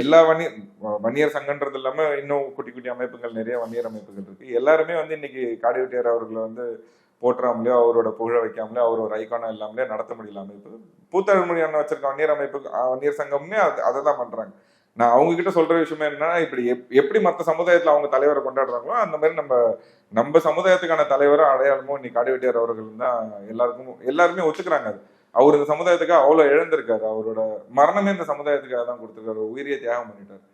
எல்லா வன்னியர் வன்னியர் சங்கன்றது இல்லாம இன்னும் குட்டி குட்டி அமைப்புகள் நிறைய வன்னியர் அமைப்புகள் இருக்கு. எல்லாருமே வந்து இன்னைக்கு காடி வெட்டியார் அவர்களை வந்து போற்றாமலையோ அவரோட புகழ வைக்காமலே அவர் ஒரு ஐக்கானம் இல்லாமலே நடத்த முடியல அமைப்பு பூத்தமிழ்மொழி அண்ணன் வச்சிருக்க வன்னியர் அமைப்பு வன்னியர் சங்கமுமே அது அதை தான் பண்றாங்க. நான் அவங்க கிட்ட சொல்ற விஷயமே என்னன்னா இப்படி எப்- எப்படி மற்ற சமுதாயத்துல அவங்க தலைவரை கொண்டாடுறாங்களோ அந்த மாதிரி நம்ம நம்ம சமுதாயத்துக்கான தலைவரை அடையாளமும் இன்னைக்கு காடி வெட்டியார் அவர்கள் தான் எல்லாருக்கும் எல்லாருமே ஒத்துக்கிறாங்க அது. அவர் இந்த சமுதாயத்துக்கு அவ்வளவு இழந்திருக்காரு. அவரோட மரணமே இந்த சமுதாயத்துக்காக தான் கொடுத்துருக்காரு. உயிரியை தியாகம் பண்ணிட்டார்.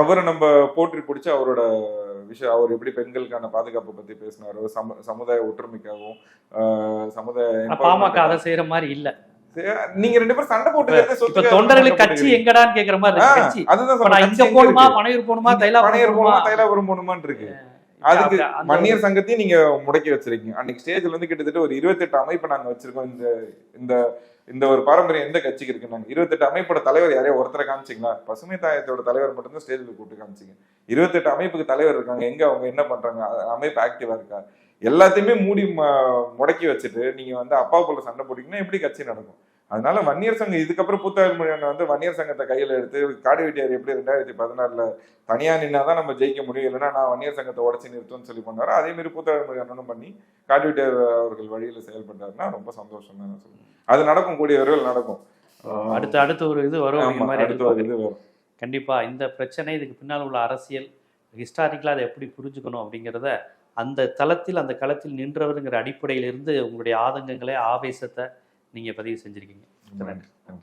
அவரை நம்ம போற்றி பிடிச்சி அவரோட விஷயம் அவர் எப்படி பெண்களுக்கான பாதுகாப்பை பத்தி பேசினாரோ சம சமுதாய ஒற்றுமைக்காகவும் சமுதாய
பாமக அதை செய்யற மாதிரி இல்ல.
நீங்க ரெண்டு பேரும் சண்டை போட்டு
தொண்டர்களுக்கு கட்சி எங்கடான்னு கேக்குற மாதிரி கட்சி.
அதுதான்.
இங்க போகணுமா? பனையூர் போகணுமா
பனையூர்
தைலாபுரம்
போகணுமா?
போகணுமா
தைலாபுரம் போகணுமான்னு இருக்கு. அதுக்கு வன்னியர் சங்கத்தையும் நீங்க முடக்கி வச்சிருக்கீங்க. அன்னைக்கு ஸ்டேஜ்ல இருந்து கிட்டத்தட்ட ஒரு இருபத்தெட்டு அமைப்பு நாங்க வச்சிருக்கோம். இந்த இந்த இந்த ஒரு பாரம்பரியம் எந்த கட்சிக்கு இருக்கு நாங்க இருபத்தெட்டு அமைப்போட தலைவர் யாரையோ ஒருத்தரை காமிச்சிங்களா? பசுமை தாயத்தோட தலைவர் மட்டும்தான் ஸ்டேஜ்ல கூப்பிட்டு காமிச்சிங்க. இருபத்தெட்டு அமைப்புக்கு தலைவர் இருக்காங்க. எங்க அவங்க என்ன பண்றாங்க? அமைப்பு ஆக்டிவா இருக்கா? எல்லாத்தையுமே மூடி முடக்கி வச்சுட்டு நீங்க வந்து அப்பா போல சண்டை போட்டீங்கன்னா எப்படி கட்சி நடக்கும்? அதனால வன்னியர் சங்கம் இதுக்கப்புறம் புத்தாள் மொழியான வந்து வன்னியர் சங்கத்தை கையில எடுத்து காடு வெட்டியார் எப்படி ரெண்டாயிரத்தி பதினாறுல தனியா நின்னாதான் நம்ம ஜெயிக்க முடியும். இல்லைன்னா நான் வன்னியர் சங்கத்தை உடச்சி நிறுத்தும்னு சொல்லி பண்ணாரு? அதே மாதிரி புத்தாள் மொழி அண்ணனும் பண்ணி காடு வெட்டியார் அவர்கள் வழியில செயல்பட்டாருன்னா ரொம்ப சந்தோஷம் தான் நான் சொல்லுவேன். அது நடக்கும் கூடிய விரைவில் நடக்கும்.
அடுத்து அடுத்து ஒரு இது வரும்
அடுத்து ஒரு. இது வரும்.
கண்டிப்பா இந்த பிரச்சனை இதுக்கு பின்னால் உள்ள அரசியல் ஹிஸ்டாரிக்கலாக அதை எப்படி புரிஞ்சுக்கணும் அப்படிங்கிறத அந்த தளத்தில் அந்த களத்தில் நின்றவருங்கிற அடிப்படையிலிருந்து உங்களுடைய ஆதங்கங்களை ஆவேசத்தை நீங்க பதிவு செஞ்சிருக்கீங்க.
நன்றி.